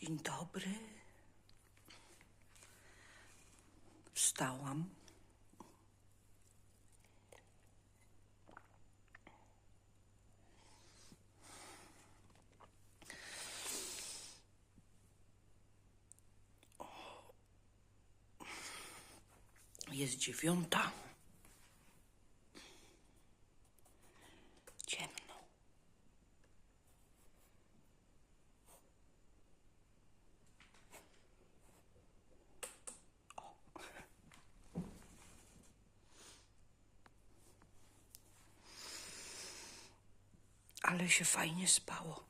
Dzień dobry. Wstałam. Jest dziewiąta. Ciemno. Ale się fajnie spało.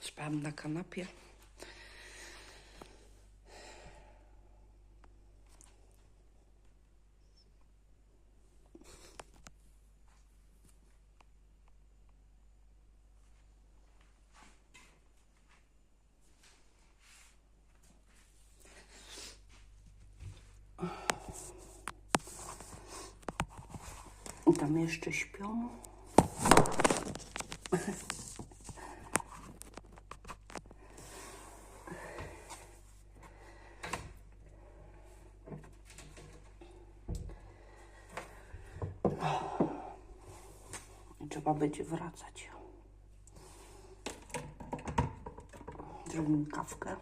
Spałam na kanapie. Tam jeszcze śpią. Trzeba będzie wracać. Zrobimy kawkę.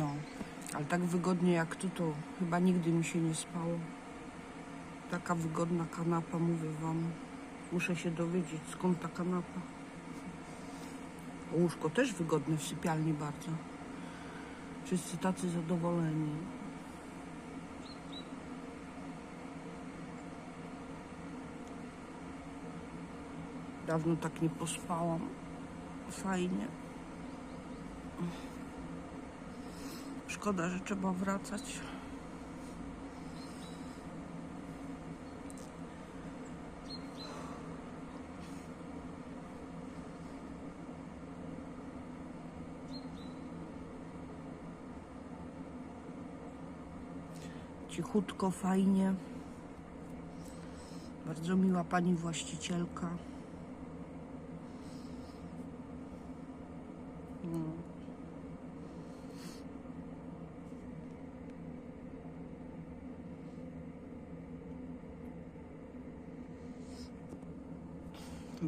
No, ale tak wygodnie jak tu, to chyba nigdy mi się nie spało. Taka wygodna kanapa, mówię wam. Muszę się dowiedzieć, skąd ta kanapa. Łóżko też wygodne w sypialni bardzo. Wszyscy tacy zadowoleni. Dawno tak nie pospałam. Fajnie. Szkoda, że trzeba wracać. Cichutko, fajnie. Bardzo miła pani właścicielka.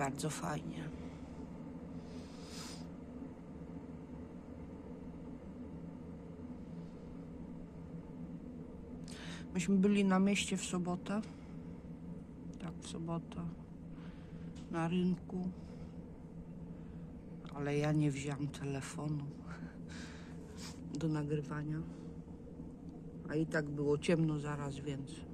Bardzo fajnie. Myśmy byli na mieście w sobotę. Tak, w sobotę. Na rynku. Ale ja nie wziąłem telefonu do nagrywania. A i tak było ciemno zaraz, więc.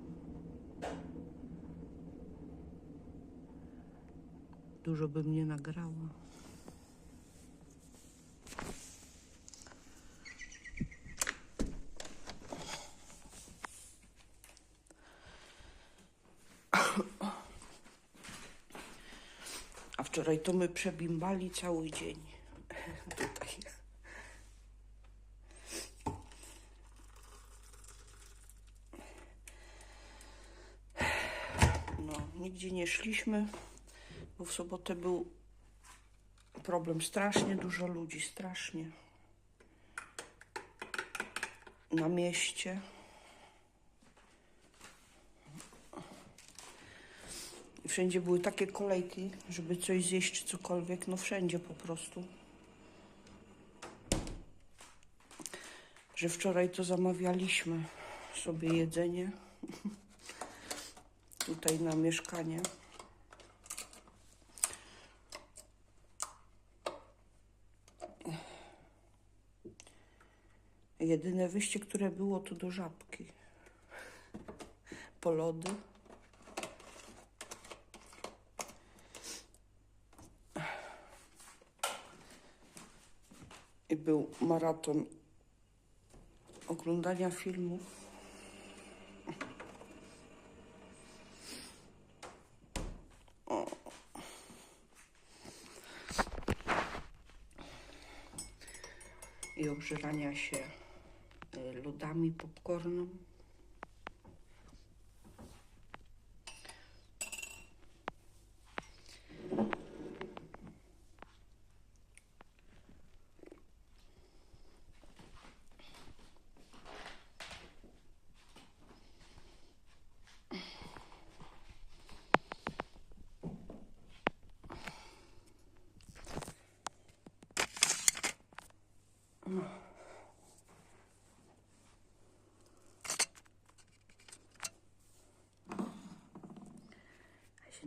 Dużo bym nie nagrała. Wczoraj to my przebimbali cały dzień. Tutaj. No, nigdzie nie szliśmy, bo w sobotę był problem. Strasznie dużo ludzi, strasznie. Na mieście. Wszędzie były takie kolejki, żeby coś zjeść cokolwiek. No wszędzie po prostu. Że wczoraj to zamawialiśmy sobie jedzenie. Tutaj na mieszkanie. Jedyne wyjście, które było, to do żabki. Po lody. I był maraton oglądania filmów. I obżerania się плода ми и попкорна.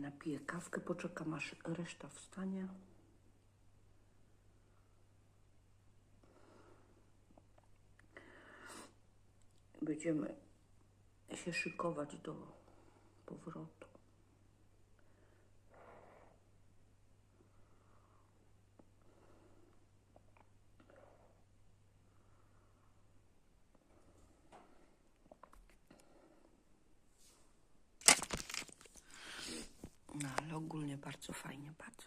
Napiję kawkę, poczekam aż reszta wstanie. Będziemy się szykować do powrotu. No ale ogólnie bardzo fajnie, bardzo.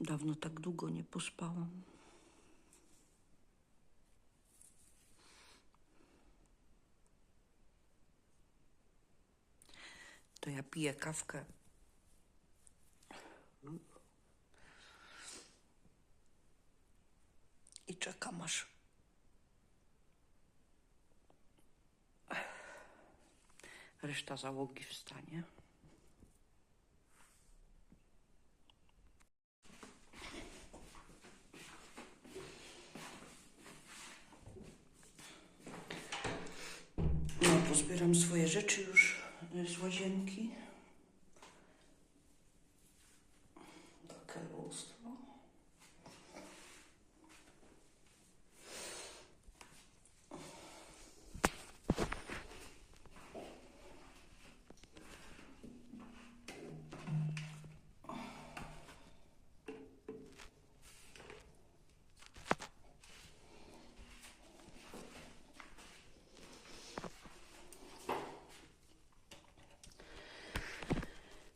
Dawno tak długo nie pospałam. To ja piję kawkę. I czekam aż reszta załogi wstanie. Pozbieram swoje rzeczy już z łazienki. Takie lustro.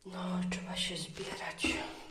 No, trzeba się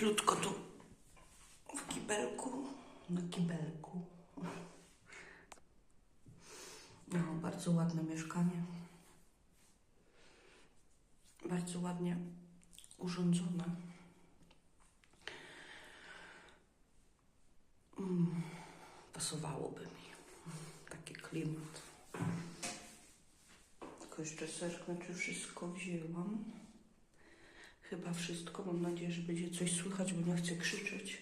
Cieplutko tu w kibelku, na kibelku. No, bardzo ładne mieszkanie. Bardzo ładnie urządzone. Mm, pasowałoby mi taki klimat. Tylko jeszcze zerknę, czy wszystko wzięłam. Chyba wszystko. Mam nadzieję, że będzie coś słychać, bo nie chcę krzyczeć.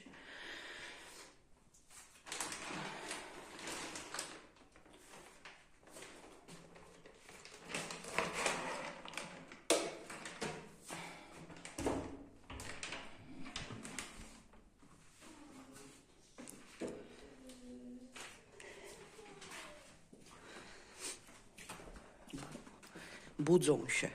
Budzą się.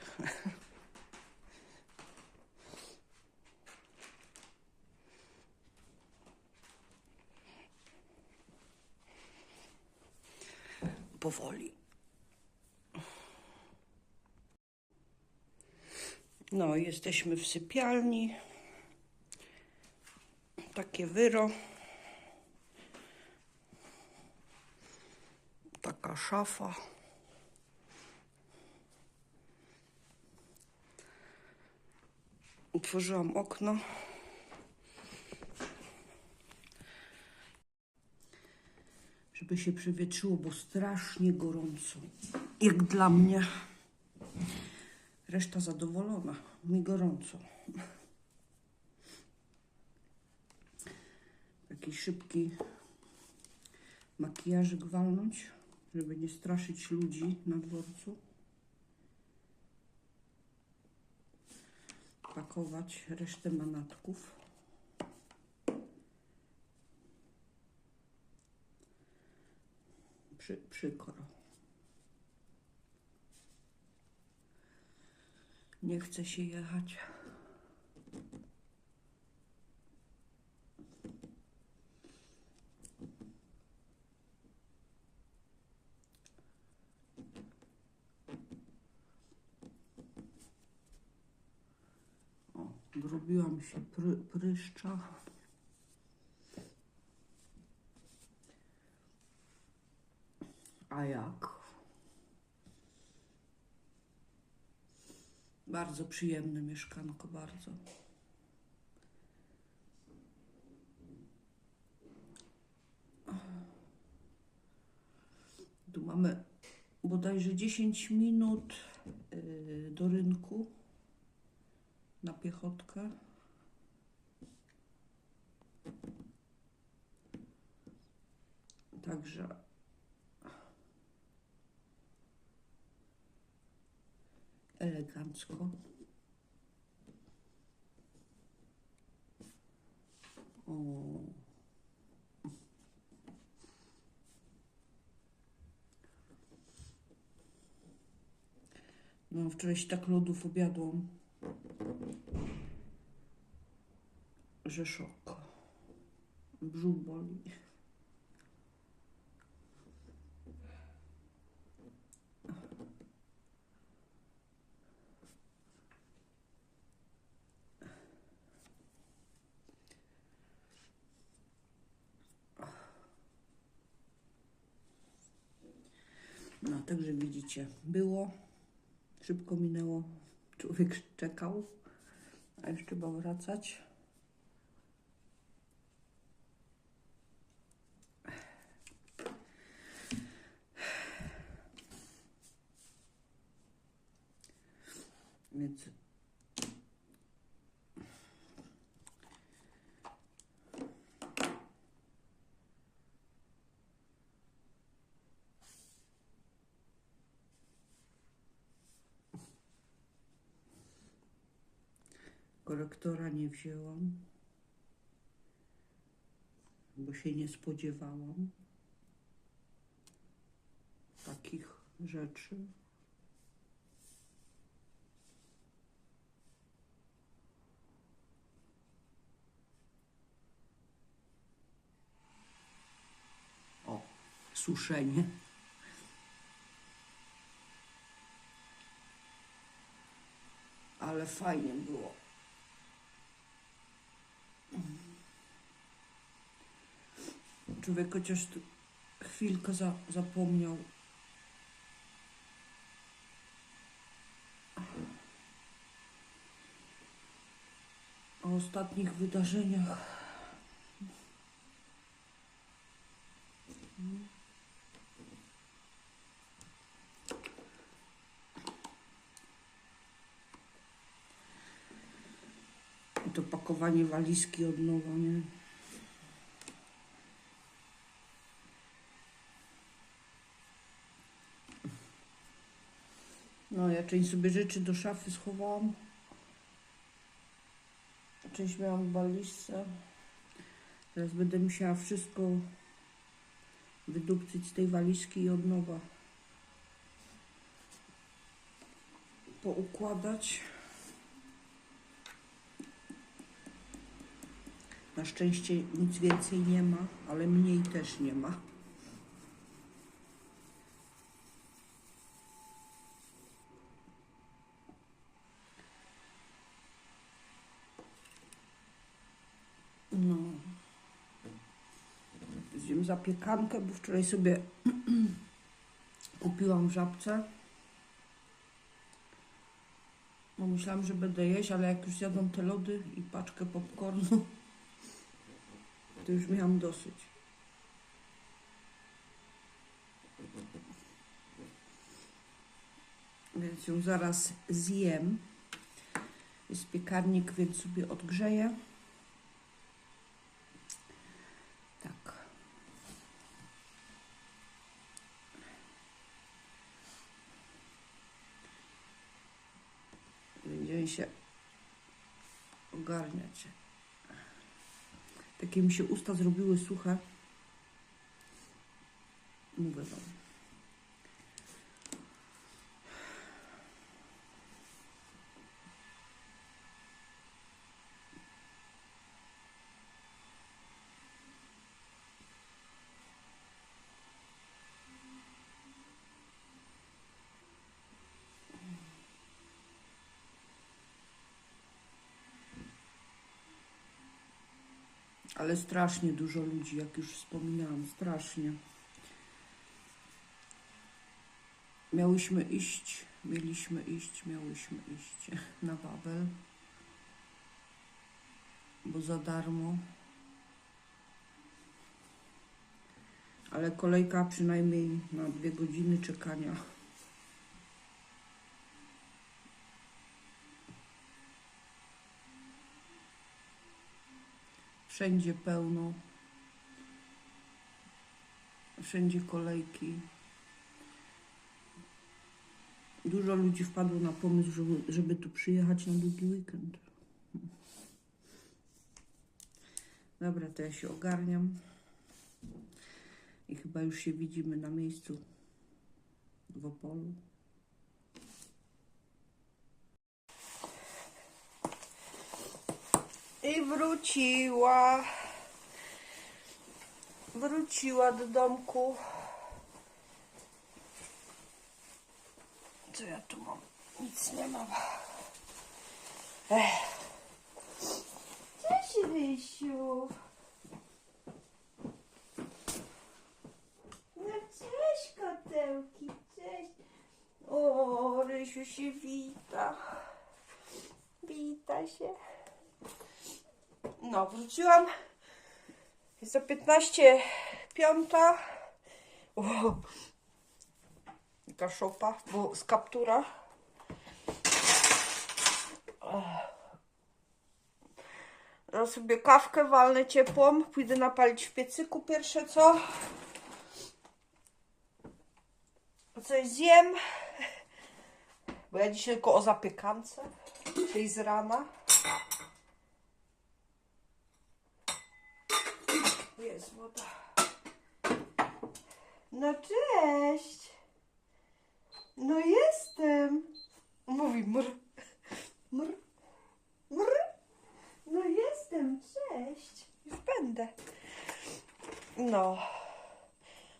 Powoli. No, jesteśmy w sypialni. Takie wyro. Taka szafa. Otworzyłam okno. Żeby się przewietrzyło, bo strasznie gorąco. Jak dla mnie. Reszta zadowolona. Mi gorąco. Taki szybki makijażyk walnąć, żeby nie straszyć ludzi na dworcu. Pakować resztę manatków. Przy, przykro. Nie chce się jechać. Zrobiłam się pry, pryszcza. A jak? Bardzo przyjemne mieszkanko, bardzo. Tu mamy bodajże 10 minut y, do rynku na piechotkę. Także elegancko. O. No, wczoraj się tak lodów obiadłam, że szok. Brzuch boli. No, było, szybko minęło, człowiek czekał, a jeszcze trzeba wracać. Więc korektora nie wzięłam, bo się nie spodziewałam takich rzeczy. O, suszenie. Ale fajnie było. Człowiek chociaż chwilkę za, zapomniał. O ostatnich wydarzeniach. To pakowanie walizki od nowa, nie? Część sobie rzeczy do szafy schowałam. Część miałam w walizce. Teraz będę musiała wszystko wydupcyć z tej walizki i od nowa poukładać. Na szczęście nic więcej nie ma, ale mniej też nie ma. No. Zapiekankę, bo wczoraj sobie kupiłam w żabce. No myślałam, że będę jeść, ale jak już zjadłam te lody i paczkę popcornu, to już miałam dosyć. Więc ją zaraz zjem. Jest piekarnik, więc sobie odgrzeję. Tak. Będziemy się ogarniać. Takie mi się usta zrobiły suche. Mówię wam. Ale strasznie dużo ludzi, jak już wspominałam, strasznie. Miałyśmy iść, mieliśmy iść, miałyśmy iść na Babel, bo za darmo. Ale kolejka przynajmniej na dwie godziny czekania. Wszędzie pełno. Wszędzie kolejki. Dużo ludzi wpadło na pomysł, żeby, żeby tu przyjechać na długi weekend. Dobra, to ja się ogarniam. I chyba już się widzimy na miejscu w Opolu. I wróciła. Wróciła do domku. Co ja tu mam? Nic nie mam. Ech. Cześć, Rysiu. No cześć, kotełki, cześć. O, Rysiu się wita. Wita się. No, wróciłam. Jest to 15 piąta. O, jaka szopa, bo z kaptura. Teraz sobie kawkę walnę ciepłą. Pójdę napalić w piecyku pierwsze co. Coś zjem. Bo ja dzisiaj tylko o zapiekance. Czyli z rana. Jest woda. No cześć. No jestem. Mówi mr. Mr. Mr. No jestem, cześć. Już będę. No.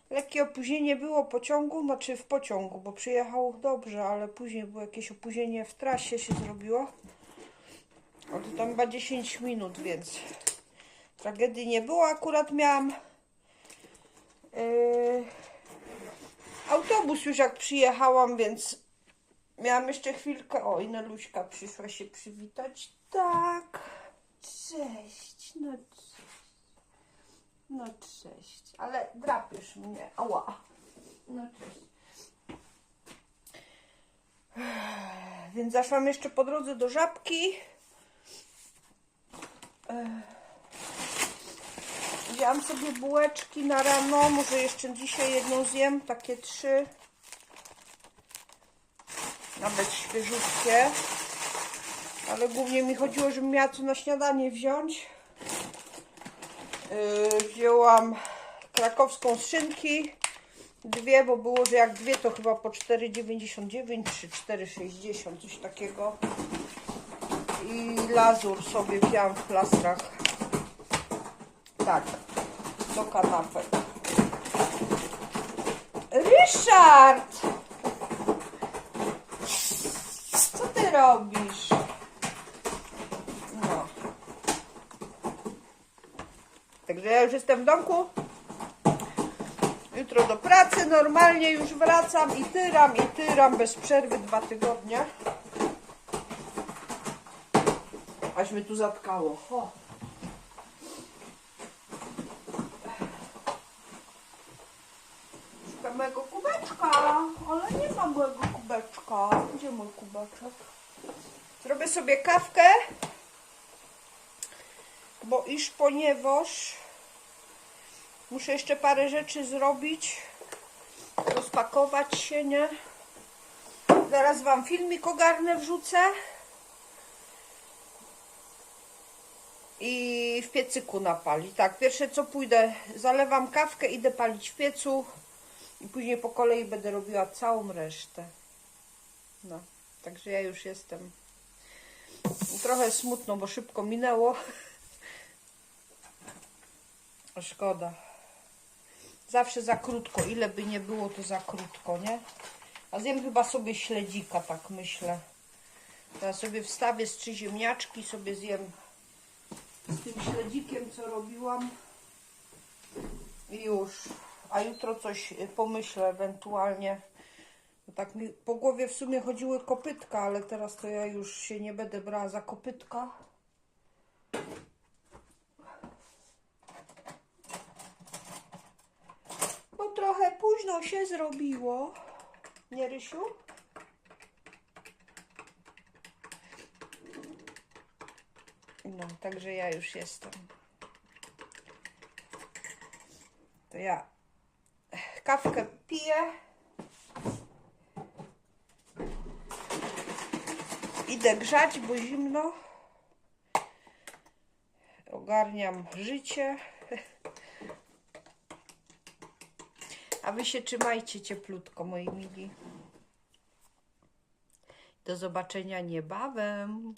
Lekkie opóźnienie było pociągu, znaczy w pociągu, bo przyjechał dobrze, ale później było jakieś opóźnienie w trasie się zrobiło. Ale to tam chyba 10 minut, więc tragedii nie było. Akurat miałam Yy, autobus już jak przyjechałam, więc miałam jeszcze chwilkę. O, i Neluśka przyszła się przywitać. Tak. Cześć. No cześć. No cześć. Ale drapiesz mnie. Ała. No cześć. Więc zaszłam jeszcze po drodze do żabki. Wzięłam sobie bułeczki na rano. Może jeszcze dzisiaj jedną zjem. Takie trzy. Nawet świeżutkie. Ale głównie mi chodziło, żebym miała co na śniadanie wziąć. Yy, wzięłam krakowską z szynki. Dwie, bo było, że jak dwie to chyba po 4,99 czy 4,60, coś takiego. I lazur sobie wzięłam w plastrach. Tak, do kanapek. Ryszard! Co ty robisz? No. Także ja już jestem w domku. Jutro do pracy, normalnie już wracam i tyram, i tyram bez przerwy dwa tygodnie. Aż mnie tu zatkało. O. ale nie ma mojego kubeczka. Gdzie mój kubeczek? Zrobię sobie kawkę, bo iż ponieważ muszę jeszcze parę rzeczy zrobić, rozpakować się, nie? Zaraz wam filmik ogarnę, wrzucę. I w piecyku napalić. Tak, pierwsze co pójdę, zalewam kawkę, idę palić w piecu i później po kolei będę robiła całą resztę. No, także ja już jestem. Trochę smutno, bo szybko minęło. Szkoda. Zawsze za krótko. Ile by nie było, to za krótko, nie? A zjem chyba sobie śledzika, tak myślę. Teraz sobie wstawię z trzy ziemniaczki, sobie zjem z tym śledzikiem, co robiłam. I już. A jutro coś y, pomyślę ewentualnie. Tak mi po głowie w sumie chodziły kopytka, ale teraz to ja już się nie będę brała za kopytka. Bo trochę późno się zrobiło. Nie, Rysiu? No, także ja już jestem. To ja kawkę piję. Idę grzać, bo zimno. Ogarniam życie. A wy się trzymajcie cieplutko, moi mili. Do zobaczenia niebawem.